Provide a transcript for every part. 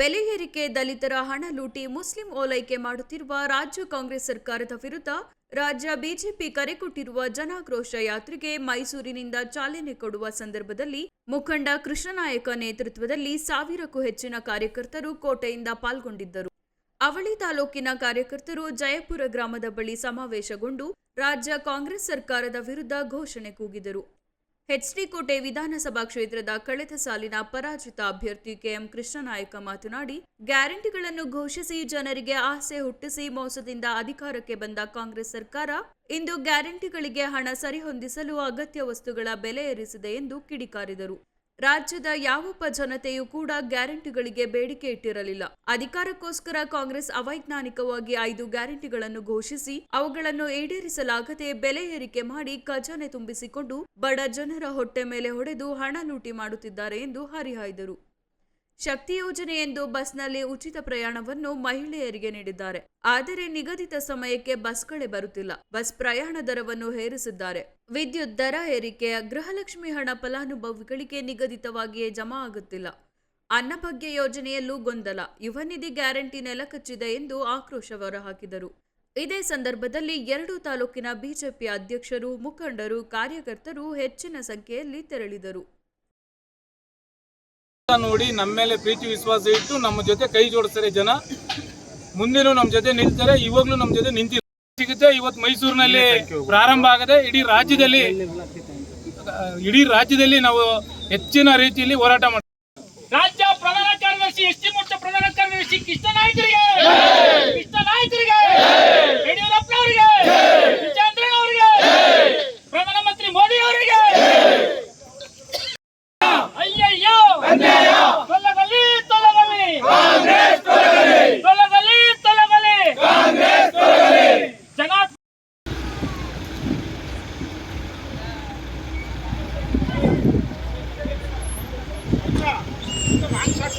ಬೆಲೆ ಏರಿಕೆ ದಲಿತರ ಹಣ ಲೂಟಿ ಮುಸ್ಲಿಂ ಓಲೈಕೆ ಮಾಡುತ್ತಿರುವ ರಾಜ್ಯ ಕಾಂಗ್ರೆಸ್ ಸರ್ಕಾರದ ವಿರುದ್ಧ ರಾಜ್ಯ ಬಿಜೆಪಿ ಕರೆ ಕೊಟ್ಟಿರುವ ಜನಾಕ್ರೋಶ ಯಾತ್ರೆಗೆ ಮೈಸೂರಿನಿಂದ ಚಾಲನೆ ಕೊಡುವ ಸಂದರ್ಭದಲ್ಲಿ ಮುಖಂಡ ಕೃಷ್ಣನಾಯಕ ನೇತೃತ್ವದಲ್ಲಿ ಸಾವಿರಕ್ಕೂ ಹೆಚ್ಚಿನ ಕಾರ್ಯಕರ್ತರು ಕೋಟೆಯಿಂದ ಪಾಲ್ಗೊಂಡಿದ್ದರು. ಅವಳಿ ತಾಲೂಕಿನ ಕಾರ್ಯಕರ್ತರು ಜಯಪುರ ಗ್ರಾಮದ ಬಳಿ ಸಮಾವೇಶಗೊಂಡು ರಾಜ್ಯ ಕಾಂಗ್ರೆಸ್ ಸರ್ಕಾರದ ವಿರುದ್ಧ ಘೋಷಣೆ ಕೂಗಿದರು. ಎಚ್ಡಿ ಕೋಟೆ ವಿಧಾನಸಭಾ ಕ್ಷೇತ್ರದ ಕಳೆದ ಸಾಲಿನ ಪರಾಜಿತ ಅಭ್ಯರ್ಥಿ ಕೆಎಂ ಕೃಷ್ಣನಾಯಕ ಮಾತನಾಡಿ, ಗ್ಯಾರಂಟಿಗಳನ್ನು ಘೋಷಿಸಿ ಜನರಿಗೆ ಆಸೆ ಹುಟ್ಟಿಸಿ ಮೋಸದಿಂದ ಅಧಿಕಾರಕ್ಕೆ ಬಂದ ಕಾಂಗ್ರೆಸ್ ಸರ್ಕಾರ ಇಂದು ಗ್ಯಾರಂಟಿಗಳಿಗೆ ಹಣ ಸರಿಹೊಂದಿಸಲು ಅಗತ್ಯ ವಸ್ತುಗಳ ಬೆಲೆ ಏರಿಸಿದೆ ಎಂದು ಕಿಡಿಕಾರಿದರು. ರಾಜ್ಯದ ಯಾವೊಬ್ಬ ಜನತೆಯೂ ಕೂಡ ಗ್ಯಾರಂಟಿಗಳಿಗೆ ಬೇಡಿಕೆ ಇಟ್ಟಿರಲಿಲ್ಲ. ಅಧಿಕಾರಕ್ಕೋಸ್ಕರ ಕಾಂಗ್ರೆಸ್ ಅವೈಜ್ಞಾನಿಕವಾಗಿ ಐದು ಗ್ಯಾರಂಟಿಗಳನ್ನು ಘೋಷಿಸಿ, ಅವುಗಳನ್ನು ಈಡೇರಿಸಲಾಗದೆ ಬೆಲೆ ಏರಿಕೆ ಮಾಡಿ ಖಜಾನೆ ತುಂಬಿಸಿಕೊಂಡು ಬಡ ಜನರ ಹೊಟ್ಟೆ ಮೇಲೆ ಹೊಡೆದು ಹಣ ಲೂಟಿ ಮಾಡುತ್ತಿದ್ದಾರೆ ಎಂದು ಹರಿಹಾಯ್ದರು. ಶಕ್ತಿ ಯೋಜನೆ ಎಂದು ಬಸ್ನಲ್ಲಿ ಉಚಿತ ಪ್ರಯಾಣವನ್ನು ಮಹಿಳೆಯರಿಗೆ ನೀಡಿದ್ದಾರೆ. ಆದರೆ ನಿಗದಿತ ಸಮಯಕ್ಕೆ ಬಸ್ಗಳೇ ಬರುತ್ತಿಲ್ಲ. ಬಸ್ ಪ್ರಯಾಣ ದರವನ್ನು ಹೇರಿಸಿದ್ದಾರೆ ವಿದ್ಯುತ್ ದರ ಏರಿಕೆ, ಗೃಹಲಕ್ಷ್ಮಿ ಹಣ ಫಲಾನುಭವಿಗಳಿಗೆ ನಿಗದಿತವಾಗಿಯೇ ಜಮಾ ಆಗುತ್ತಿಲ್ಲ. ಅನ್ನಭಾಗ್ಯ ಯೋಜನೆಯಲ್ಲೂ ಗೊಂದಲ. ಯುವ ನಿಧಿ ಗ್ಯಾರಂಟಿ ನೆಲಕಚ್ಚಿದೆ ಎಂದು ಆಕ್ರೋಶ ಹೊರಹಾಕಿದರು. ಇದೇ ಸಂದರ್ಭದಲ್ಲಿ ಎರಡು ತಾಲೂಕಿನ ಬಿಜೆಪಿ ಅಧ್ಯಕ್ಷರು, ಮುಖಂಡರು, ಕಾರ್ಯಕರ್ತರು ಹೆಚ್ಚಿನ ಸಂಖ್ಯೆಯಲ್ಲಿ ತೆರಳಿದರು. ನೋಡಿ ನಮ್ಮ ಮೇಲೆ ಪ್ರೀತಿ ವಿಶ್ವಾಸ ಇಟ್ಟು ನಮ್ಮ ಜೊತೆ ಕೈ ಜೋಡಿಸ್ತಾರೆ ಜನ. ಮುಂದಿನೂ ನಮ್ಮ ಜೊತೆ ನಿಲ್ತಾರೆ ಇವಾಗ್ಲೂ ನಮ್ಮ ಜೊತೆ ನಿಂತಿ ಸಿಗುತ್ತೆ. ಇವತ್ತು ಮೈಸೂರಿನಲ್ಲಿ ಪ್ರಾರಂಭ ಆಗದೆ ಇಡೀ ರಾಜ್ಯದಲ್ಲಿ ಇಡೀ ರಾಜ್ಯದಲ್ಲಿ ನಾವು ಹೆಚ್ಚಿನ ರೀತಿಯಲ್ಲಿ ಹೋರಾಟ ಮಾಡ್ತೀವಿ ರಾಜ್ಯ ಪ್ರಧಾನ ಕಾರ್ಯದರ್ಶಿ ಎಸ್ ಟಿ ಮೋರ್ಚಾ ಪ್ರಧಾನ ಕಾರ್ಯದರ್ಶಿ ಕೃಷ್ಣ ನಾಯ್ಕರಿಗೆ! ಕೃಷ್ಣ ನಾಯ್ಕರಿಗೆ!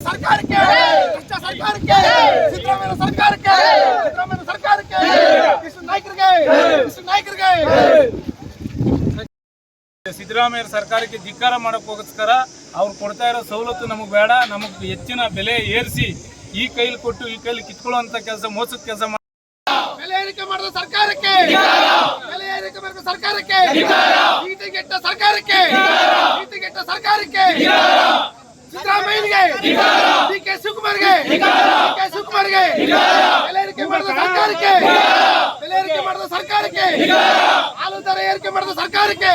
ಸರ್ಕಾರಕ್ಕೆ ಭ್ರಷ್ಟ ಸರ್ಕಾರಕ್ಕೆ ಸಿದ್ದರಾಮಯ್ಯ ಸರ್ಕಾರಕ್ಕೆ ಸಿದ್ದರಾಮಯ್ಯ ಸರ್ಕಾರಕ್ಕೆ ಕೃಷ್ಣ ನಾಯ್ಕರಿಗೆ ಕೃಷ್ಣ ನಾಯ್ಕರಿಗೆ ಸಿದ್ದರಾಮಯ್ಯ ಸರ್ಕಾರಕ್ಕೆ ಧಿಕ್ಕಾರ ಮಾಡೋಕ್ಕೋಸ್ಕರ ಅವ್ರು ಕೊಡ್ತಾ ಇರೋ ಸವಲತ್ತು ನಮಗೆ ಬೇಡ, ನಮಗೆ ಹೆಚ್ಚಿನ ಬೆಲೆ ಏರಿಸಿ ಈ ಕೈಲಿ ಕೊಟ್ಟು ಈ ಕೈಲಿ ಕಿತ್ಕೊಳ್ಳುವಂತ ಕೆಲಸ, ಮೋಸದ ಕೆಲಸ ಬೆಲೆ ಏರಿಕೆ ಮಾಡಿದ ಸರ್ಕಾರಕ್ಕೆ! ಬೆಲೆ ಏರಿಕೆ ಸರ್ಕಾರಕ್ಕೆ! ಸರ್ಕಾರಕ್ಕೆ! ಸರ್ಕಾರಕ್ಕೆ! ಡಿ ಕೆ ಬೆಲೆ ಮಾಡಿದ ಸರ್ಕಾರಕ್ಕೆ! ಸರ್ಕಾರಕ್ಕೆ. ಹಾಲು ದರ ಏರಿಕೆ ಮಾಡಿದ ಸರ್ಕಾರಕ್ಕೆ.